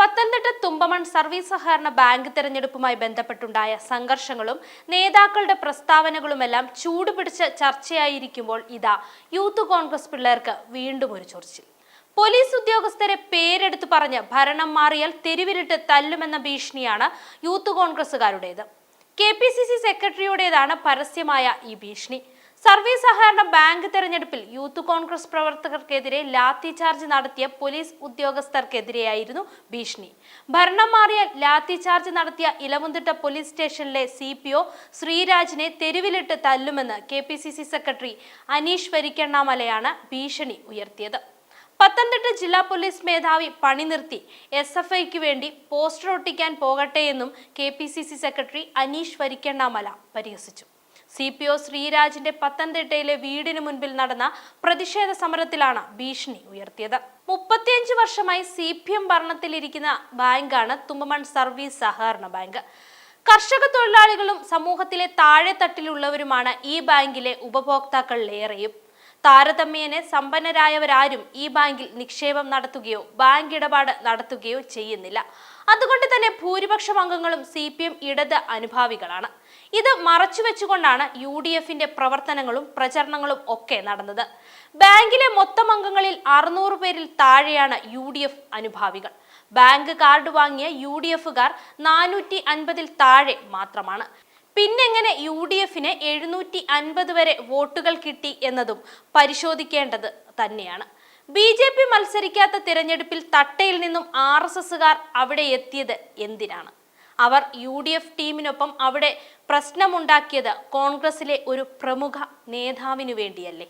Pathanamthitta Thumpamon service സഹകരണ bank തെരഞ്ഞെടുപ്പുമായി ബന്ധപ്പെട്ടുണ്ടായ സംഘർഷങ്ങളും നേതാക്കളുടെ പ്രസ്താവനകളുമെല്ലാം ചൂടുപിടിച്ച ചർച്ചയായിരിക്കുമ്പോൾ ഇതാ യൂത്ത് കോൺഗ്രസ് പിള്ളേർക്ക് വീണ്ടും ഒരു ചൊറിച്ചിൽ. പോലീസ് ഉദ്യോഗസ്ഥരെ പേരെടുത്തു പറഞ്ഞ് ഭരണം മാറിയാൽ തെരുവിലിട്ട് തല്ലുമെന്ന ഭീഷണിയാണ് യൂത്ത് കോൺഗ്രസുകാരുടേത് കെ പി സി സി സെക്രട്ടറിയുടേതാണ് പരസ്യമായ ഈ ഭീഷണി. സർവീസ് സഹകരണ ബാങ്ക് തെരഞ്ഞെടുപ്പിൽ യൂത്ത് കോൺഗ്രസ് പ്രവർത്തകർക്കെതിരെ ലാത്തി ചാർജ് നടത്തിയ പോലീസ് ഉദ്യോഗസ്ഥർക്കെതിരെയായിരുന്നു ഭീഷണി. ഭരണം മാറിയ ലാത്തി ചാർജ് നടത്തിയ ഇലവുന്തിട്ട പോലീസ് സ്റ്റേഷനിലെ സി പി ഒ ശ്രീരാജിനെ തെരുവിലിട്ട് തല്ലുമെന്ന് K P C C secretary Aneesh വരിക്കണ്ണാമലയാണ് ഭീഷണി ഉയർത്തിയത്. പത്തനംതിട്ട ജില്ലാ പോലീസ് മേധാവി പണി നിർത്തി. എസ് എഫ് ഐക്ക് വേണ്ടി പോസ്റ്റർ ഒട്ടിക്കാൻ പോകട്ടെ എന്നും K P C C secretary Aneesh Varikkannamala പരിഹസിച്ചു. സി പി ഒ ശ്രീരാജിന്റെ പത്തനംതിട്ടയിലെ വീടിന് മുൻപിൽ നടന്ന പ്രതിഷേധ സമരത്തിലാണ് ഭീഷണി ഉയർത്തിയത്. മുപ്പത്തിയഞ്ച് വർഷമായി സി പി എം ഭരണത്തിലിരിക്കുന്ന ബാങ്കാണ് തുമ്പമൺ സർവീസ് സഹകരണ ബാങ്ക്. കർഷക തൊഴിലാളികളും സമൂഹത്തിലെ താഴെത്തട്ടിലുള്ളവരുമാണ് ഈ ബാങ്കിലെ ഉപഭോക്താക്കളിലേറെയും താരതമ്യേന സമ്പന്നരായവരാരും ഈ ബാങ്കിൽ നിക്ഷേപം നടത്തുകയോ ബാങ്ക് ഇടപാട് നടത്തുകയോ ചെയ്യുന്നില്ല. അതുകൊണ്ട് തന്നെ ഭൂരിപക്ഷം അംഗങ്ങളും സി പി എം ഇടത് അനുഭാവികളാണ്. ഇത് മറച്ചുവെച്ചുകൊണ്ടാണ് യു ഡി എഫിന്റെ പ്രവർത്തനങ്ങളും പ്രചരണങ്ങളും ഒക്കെ നടന്നത്. ബാങ്കിലെ മൊത്തം അംഗങ്ങളിൽ അറുന്നൂറ് പേരിൽ താഴെയാണ് യു ഡി എഫ് അനുഭാവികൾ. ബാങ്ക് കാർഡ് വാങ്ങിയ യു ഡി എഫുകാർ നാനൂറ്റി അൻപതിൽ താഴെ മാത്രമാണ്. പിന്നെങ്ങനെ യു ഡി എഫിന് എഴുന്നൂറ്റി അൻപത് വരെ വോട്ടുകൾ കിട്ടി എന്നതും പരിശോധിക്കേണ്ടത് തന്നെയാണ്. ബി ജെ പി മത്സരിക്കാത്ത തിരഞ്ഞെടുപ്പിൽ തട്ടയിൽ നിന്നും ആർ എസ് എസുകാർ അവിടെ എത്തിയത് എന്തിനാണ്? അവർ യു ഡി എഫ് ടീമിനൊപ്പം അവിടെ പ്രശ്നമുണ്ടാക്കിയത് കോൺഗ്രസിലെ ഒരു പ്രമുഖ നേതാവിനു വേണ്ടിയല്ലേ?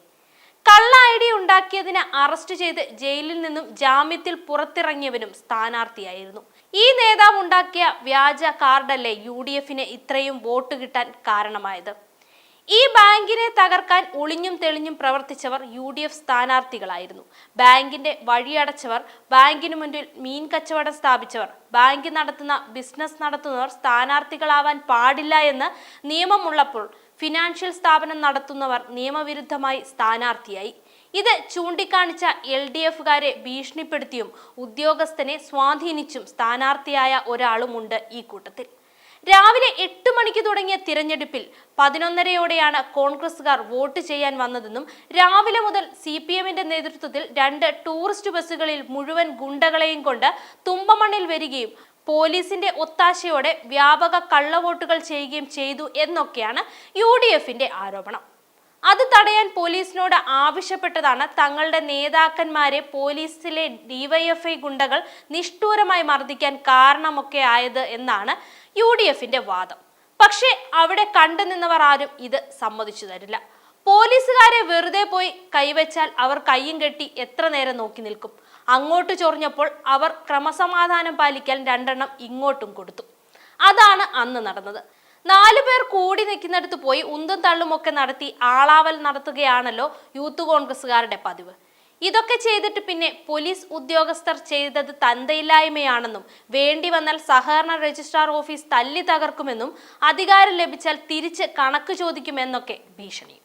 കള്ള ഐ ഡി ഉണ്ടാക്കിയതിന് അറസ്റ്റ് ചെയ്ത് ജയിലിൽ നിന്നും ജാമ്യത്തിൽ പുറത്തിറങ്ങിയവനും സ്ഥാനാർത്ഥിയായിരുന്നു. ഈ നേതാവ് ഉണ്ടാക്കിയ വ്യാജ കാർഡല്ലേ യു ഡി എഫിന് ഇത്രയും വോട്ട് കിട്ടാൻ കാരണമായത്? ഈ ബാങ്കിനെ തകർക്കാൻ ഒളിഞ്ഞും തെളിഞ്ഞും പ്രവർത്തിച്ചവർ യു ഡി എഫ് സ്ഥാനാർത്ഥികളായിരുന്നു. ബാങ്കിന്റെ വഴിയടച്ചവർ ബാങ്കിന് മുന്നിൽ മീൻ കച്ചവടം സ്ഥാപിച്ചവർ ബാങ്ക് നടത്തുന്ന ബിസിനസ് നടത്തുന്നവർ സ്ഥാനാർത്ഥികളാവാൻ പാടില്ല എന്ന് നിയമമുള്ളപ്പോൾ ഫിനാൻഷ്യൽ സ്ഥാപനം നടത്തുന്നവർ നിയമവിരുദ്ധമായി സ്ഥാനാർത്ഥിയായി. ഇത് ചൂണ്ടിക്കാണിച്ച എൽ ഡി എഫുകാരെ ഭീഷണിപ്പെടുത്തിയും ഉദ്യോഗസ്ഥനെ സ്വാധീനിച്ചും സ്ഥാനാർത്ഥിയായ ഒരാളുമുണ്ട് ഈ കൂട്ടത്തിൽ. രാവിലെ എട്ട് മണിക്ക് തുടങ്ങിയ തിരഞ്ഞെടുപ്പിൽ പതിനൊന്നരയോടെയാണ് കോൺഗ്രസുകാർ വോട്ട് ചെയ്യാൻ വന്നതെന്നും രാവിലെ മുതൽ സി പി എമ്മിന്റെ നേതൃത്വത്തിൽ രണ്ട് ടൂറിസ്റ്റ് ബസ്സുകളിൽ മുഴുവൻ ഗുണ്ടകളെയും കൊണ്ട് തുമ്പമണ്ണിൽ വരികയും പോലീസിന്റെ ഒത്താശയോടെ വ്യാപക കള്ളവോട്ടുകൾ ചെയ്യുകയും ചെയ്തു എന്നൊക്കെയാണ് യു ആരോപണം. അത് തടയാൻ പോലീസിനോട് ആവശ്യപ്പെട്ടതാണ്. തങ്ങളുടെ നേതാക്കന്മാരെ പോലീസിലെ ഡിവൈഎഫ്ഐ ഗുണ്ടകൾ നിഷ്ഠൂരമായി മർദ്ദിക്കാൻ കാരണമൊക്കെ ആയത് എന്നാണ് യു ഡി എഫിന്റെ വാദം. പക്ഷേ അവിടെ കണ്ടു നിന്നവർ ആരും ഇത് സമ്മതിച്ചു തരില്ല. പോലീസുകാരെ വെറുതെ പോയി കൈവച്ചാൽ അവർ കയ്യും കെട്ടി എത്ര നേരം നോക്കി നിൽക്കും. അങ്ങോട്ട് ചൊറിഞ്ഞപ്പോൾ അവർ ക്രമസമാധാനം പാലിക്കാൻ രണ്ടെണ്ണം ഇങ്ങോട്ടും കൊടുത്തു. അതാണ് അന്ന് നടന്നത്. നാലു പേർ കൂടി നിൽക്കുന്നിടത്ത് പോയി ഉന്തും തള്ളും ഒക്കെ നടത്തി ആളാവൽ നടത്തുകയാണല്ലോ യൂത്ത് കോൺഗ്രസ്സുകാരുടെ പതിവ്. ഇതൊക്കെ ചെയ്തിട്ട് പിന്നെ പോലീസ് ഉദ്യോഗസ്ഥർ ചെയ്തത് തന്തയില്ലായ്മയാണെന്നും വേണ്ടി വന്നാൽ സഹകരണ രജിസ്ട്രാർ ഓഫീസ് തല്ലി തകർക്കുമെന്നും അധികാരം ലഭിച്ചാൽ തിരിച്ച് കണക്ക് ചോദിക്കുമെന്നൊക്കെ ഭീഷണി